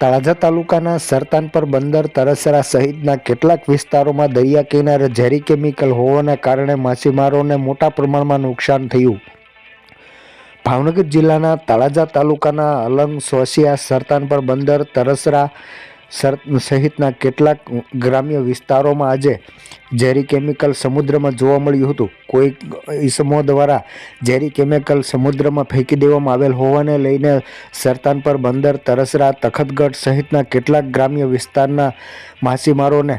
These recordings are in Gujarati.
તળાજા તાલુકાના સરતાનપર બંદર તરસરા સહિતના કેટલાક વિસ્તારોમાં દરિયા કિનારે ઝેરી કેમિકલ હોવાના કારણે માછીમારોને મોટા પ્રમાણમાં નુકસાન થયું. ભાવનગર જિલ્લાના તળાજા તાલુકાના અલંગ સોસિયા સરતાનપર બંદર તરસરા સર સહિતના કેટલાક ગ્રામ્ય વિસ્તારોમાં આજે ઝેરી કેમિકલ સમુદ્રમાં જોવા મળ્યું હતું. કોઈ ઈસમો દ્વારા ઝેરી કેમિકલ સમુદ્રમાં ફેંકી દેવામાં આવેલ હોવાને લઈને સરતાન પર બંદર, તરસરા, તખતગઢ સહિતના કેટલાક ગ્રામ્ય વિસ્તારના માછીમારોને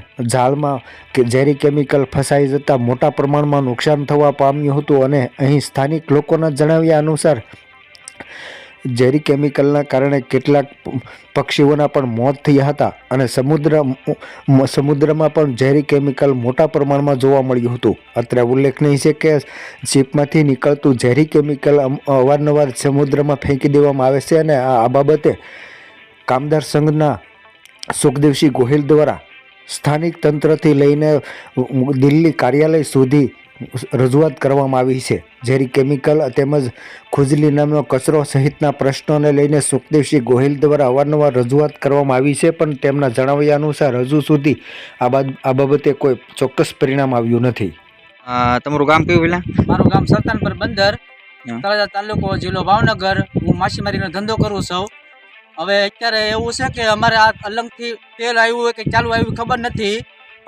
કે ઝેરી કેમિકલ ફસાઈ જતાં મોટા પ્રમાણમાં નુકસાન થવા પામ્યું હતું અને અહીં સ્થાનિક લોકોના જણાવ્યા અનુસાર ઝેરી કેમિકલના કારણે કેટલાક પક્ષીઓના પણ મોત થયા હતા અને સમુદ્ર સમુદ્રમાં પણ ઝેરી કેમિકલ મોટા પ્રમાણમાં જોવા મળ્યું હતું. અત્રે ઉલ્લેખનીય છે કે શિપમાંથી નીકળતું ઝેરી કેમિકલ અવારનવાર સમુદ્રમાં ફેંકી દેવામાં આવે છે અને આ બાબતે કામદાર સંઘના સુખદેવસિંહ ગોહિલ દ્વારા સ્થાનિક તંત્રથી લઈને દિલ્હી કાર્યાલય સુધી રજૂઆત કરવામાં આવી છે. ઝેરી કેમિકલ તેમજ ખુજલી નામનો કચરો સહિતના પ્રશ્નોને લઈને સુખદેવસિંહ ગોહિલ દ્વારા અવારનવાર રજૂઆત કરવામાં આવી છે પણ તેમના જણાવ્યા અનુસાર હજુ સુધી આ બાદ આ બાબતે કોઈ ચોક્કસ પરિણામ આવ્યું નથી. તમારું ગામ કયું પેલા? મારું ગામ સરતાનપર બંદર. તળાજા તાલુકો જિલ્લો ભાવનગર. હું માછીમારીનો ધંધો કરું છું. હવે અત્યારે એવું છે કે અમારે આ અલંગથી તેલ આવ્યું હોય કે ચાલુ આવ્યું ખબર નથી.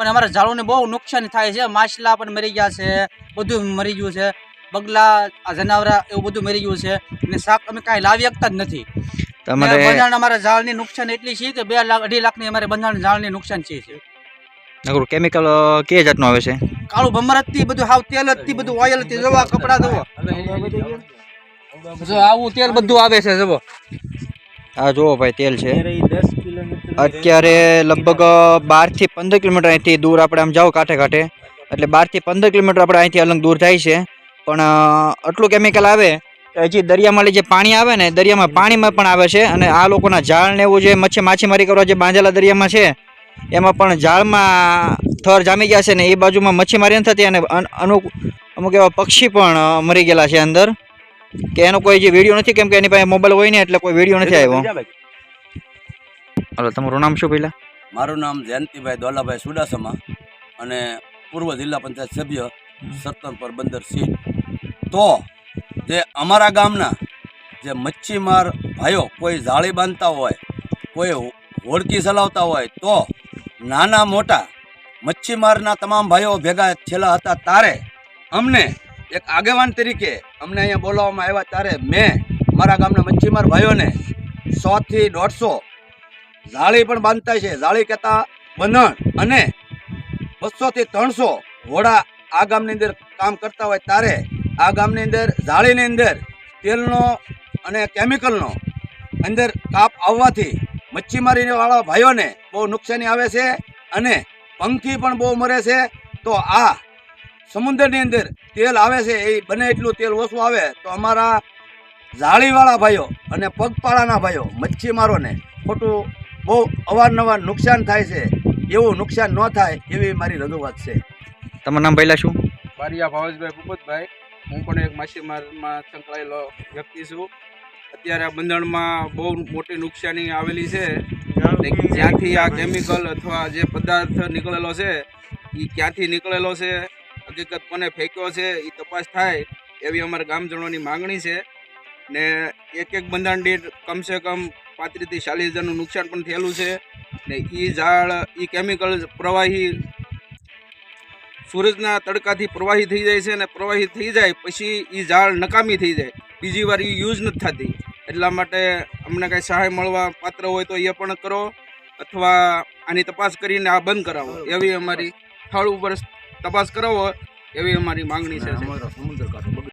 પણ અમારા ઝાડોને બહુ નુકસાન થાય છે. માછલા પણ મરી ગયા છે બધું મરી ગયું છે. બગલા આ જનાવરા એવું બધું મરી ગયું છે અને શાક અમે કાંઈ લાવી શકતા જ નથી. તમારે બંધારણ અમારા ઝાડની નુકસાન એટલી છે કે બે લાખ અઢી લાખની અમારે બંધારણ ઝાડની નુકસાન છે નકરું કેમિકલ કઈ જાતનું આવે છે? કાળું ભમરતથી બધું હાવ તેલ જ બધું ઓઇલથી જોવા કપડા ધોવા. જો આવું તેલ બધું આવે છે જુઓ. આ જુઓ ભાઈ તેલ છે. અત્યારે લગભગ બારથી પંદર કિલોમીટર અહીંથી દૂર આપણે આમ જાઓ કાંઠે કાંઠે. એટલે બારથી પંદર કિલોમીટર આપણે અહીંથી અલગ દૂર થાય છે. પણ આટલું કેમિકલ આવે કે હજી દરિયામાં જે પાણી આવે ને દરિયામાં પાણીમાં પણ આવે છે. અને આ લોકોના જાળ ને એવું જે મચ્છી માછીમારી કરવા જે બાંધેલા દરિયામાં છે એમાં પણ જાળમાં થર જામી ગયા છે ને એ બાજુમાં મચ્છીમારી નથી થતી અને અમુક અમુક એવા પક્ષી પણ મરી ગયેલા છે અંદર. કે એનો કોઈ જે વીડિયો નથી કેમ કે એની પાસે મોબાઈલ હોય ને એટલે કોઈ વીડિયો નથી આવ્યો. હાલો તમારું નામ શું પહેલાં? મારું નામ જયંતિભાઈ દોલાભાઈ સુડાસમા અને પૂર્વ જિલ્લા પંચાયત સભ્ય સત્તરપર બંદર સીટ તો જે અમારા ગામના જે મચ્છીમાર ભાઈઓ કોઈ જાળી બાંધતા હોય કોઈ હોડકી ચલાવતા હોય તો નાના મોટા મચ્છીમારના તમામ ભાઈઓ ભેગા છેલ્લા હતા. તારે અમને એક આગેવાન તરીકે અમને અહીંયા બોલાવવામાં આવ્યા ત્યારે મેં મારા ગામના મચ્છીમાર ભાઈઓને સોથી દોઢસો જાળી પણ બાંધતા છે. જાળી કહેતા બંધણ અને બસોથી ત્રણસો ઘોડા આ ગામની અંદર કામ કરતા હોય ત્યારે આ ગામની અંદર જાળીની અંદર, તેલનો અને કેમિકલનો અંદર કાપ આવવાથી મચ્છીમારી વાળા ભાઈઓને બહુ નુકસાની આવે છે અને પંખી પણ બહુ મરે છે. તો આ સમુદ્રની અંદર તેલ આવે છે એ બને એટલું તેલ ઓછું આવે તો અમારા જાળીવાળા ભાઈઓ અને પગપાળાના ભાઈઓ મચ્છીમારોને ખોટું બહુ અવારનવાર નુકસાન થાય છે એવું નુકસાન ન થાય એવી મારી રજૂઆત છે. તમારું નામ ભાઈલા શું? બારિયા ભાવેશભાઈ ભૂપતભાઈ. હું પણ એક માછીમારમાં સંકળાયેલો વ્યક્તિ છું. અત્યારે આ બંધણમાં બહુ મોટી નુકસાની આવેલી છે. જ્યાંથી આ કેમિકલ અથવા જે પદાર્થ નીકળેલો છે એ ક્યાંથી નીકળેલો છે હકીકત કોને ફેંક્યો છે એ તપાસ થાય એવી અમારા ગામજનોની માગણી છે. ને એક એક બંધારણ દીઠ કમસે કમ પાંત્રીસથી ચાલીસ હજારનું નુકસાન પણ થયેલું છે. ને એ ઝાડ એ કેમિકલ પ્રવાહી સૂરજના તડકાથી પ્રવાહી થઈ જાય છે અને પ્રવાહી થઈ જાય પછી એ ઝાડ નકામી થઈ જાય. બીજી વાર એ યુઝ નથી થતી. એટલા માટે અમને કાંઈ સહાય મળવા પાત્ર હોય તો એ પણ કરો અથવા આની તપાસ કરીને આ બંધ કરાવો. એવી અમારી સ્થળ ઉપર તપાસ કરાવો એવી અમારી માંગણી છે